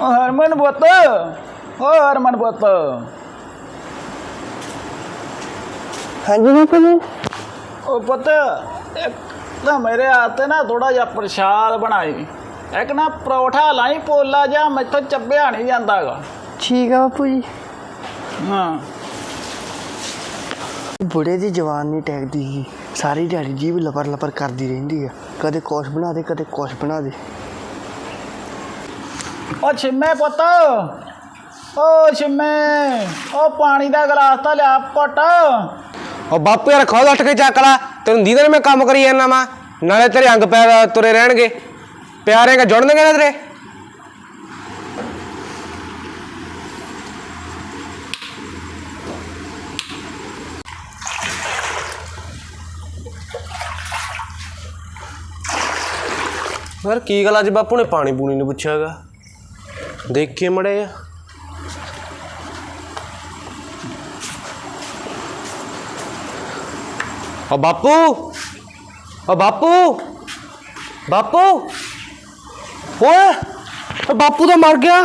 ਓ ਹਰਮਨ ਪੁੱਤ ਓ ਹਰਮਨ ਪੁੱਤ। ਹਾਂਜੀ ਬਾਪੂ ਜੀ। ਓ ਪੁੱਤ ਇੱਕ ਤਾਂ ਮੇਰੇ ਹੱਥ ਨਾ ਥੋੜਾ ਜਿਹਾ ਪ੍ਰਸ਼ਾਦ ਬਣਾਈ। ਇੱਕ ਨਾ ਪਰੌਠਾ ਲਾਈ ਪੋਲਾ ਜਿਹਾ ਮੈਥੋਂ ਚੱਬਿਆ ਨਹੀਂ ਜਾਂਦਾਗਾ। ਠੀਕ ਆ ਬਾਪੂ ਜੀ। ਹਾਂ। ਬੁੜੇ ਦੀ ਜਵਾਨ ਨਹੀਂ ਟੈਕਦੀ ਜੀ। ਸਾਰੀ ਦਿਹਾੜੀ ਜੀਭ ਲਪਰ ਲਪਰ ਕਰਦੀ ਰਹਿੰਦੀ ਆ। ਕਦੇ ਕੁਛ ਬਣਾ ਦੇ ਕਦੇ ਕੁਛ ਬਣਾ ਦੇ। ਓ ਛਿੰਮੇ ਪੁੱਤ। ਓ ਛਿੰਮੇ। ਓ ਪਾਣੀ ਦਾ ਗਲਾਸ ਤਾਂ ਲਿਆ ਪੁੱਟ ਉਹ ਬਾਪੂ ਯਾਰ ਖੋਦ ਉੱਠ ਕੇ ਚੱਕ ਲਾ। ਤੈਨੂੰ ਦੀਦਾ ਨੇ ਮੈਂ ਕੰਮ ਕਰੀ ਜਾਂਦਾ ਵਾ। ਨਾਲੇ ਤੇਰੇ ਅੰਗ ਪੈਰ ਤੁਰੇ ਰਹਿਣਗੇ। ਪਿਆਰੇ ਕਾ ਜੁੜਨਗੇ ਨਾ ਤੇਰੇ। ਯਾਰ ਕੀ ਗੱਲ ਅੱਜ ਬਾਪੂ ਨੇ ਪਾਣੀ ਪੂਣੀ ਨਹੀਂ ਪੁੱਛਿਆਗਾ ਦੇਖੀਏ ਮੜੇ ਆ ਓ ਬਾਪੂ ਓ ਬਾਪੂ ਬਾਪੂ। ਓਏ ਓ ਬਾਪੂ ਤਾਂ ਮਰ ਗਿਆ।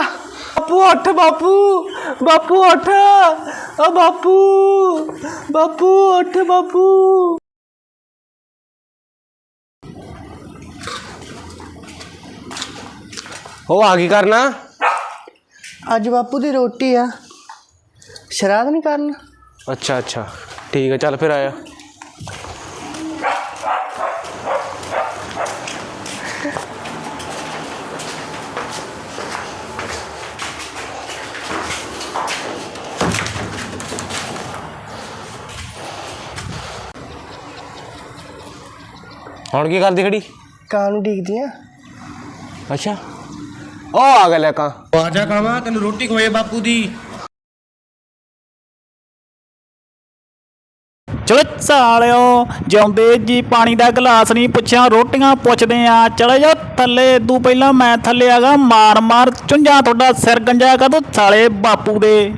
ਬਾਪੂ, ਉੱਠ ਬਾਪੂ ਬਾਪੂ ਉੱਠ। ਓ ਬਾਪੂ ਬਾਪੂ ਉੱਠ ਬਾਪੂ। ਉਹ ਆ ਕੀ ਕਰਨਾ ਅੱਜ ਬਾਪੂ ਦੀ ਰੋਟੀ ਆ ਸ਼ਰਾਧ ਨਹੀਂ ਕਰਨਾ ਅੱਛਾ ਅੱਛਾ ਠੀਕ ਹੈ ਚੱਲ ਫਿਰ ਆਇਆ ਹੁਣ ਕੀ ਕਰਦੀ ਖੜੀ ਕਾਂ ਨੂੰ ਡੀਕਦੀ ਆ ਅੱਛਾ ਉਹ ਆ ਗਿਆ ਲੈ ਕਾਂ ਆ ਜਾ ਕਾਮਾ ਤੈਨੂੰ ਰੋਟੀ ਖਵਾਏ ਬਾਪੂ ਦੀ। ਚਲੋ ਸਾਲਿਓ ਜਿਉਂਦੇ ਜੀ ਪਾਣੀ ਦਾ ਗਲਾਸ ਨਹੀਂ ਪੁੱਛਿਆ ਰੋਟੀਆਂ ਪੁੱਛਦੇ ਆ। ਚਲੇ ਜਾਓ ਥੱਲੇ ਦੂ ਪਹਿਲਾਂ ਮੈਂ ਥੱਲੇ ਆਗਾ ਮਾਰ ਮਾਰ ਚੁੰਝਾਂ ਤੁਹਾਡਾ ਸਿਰ ਗੰਜਾ ਕਦੋਂ ਸਾਲੇ ਬਾਪੂ ਦੇ।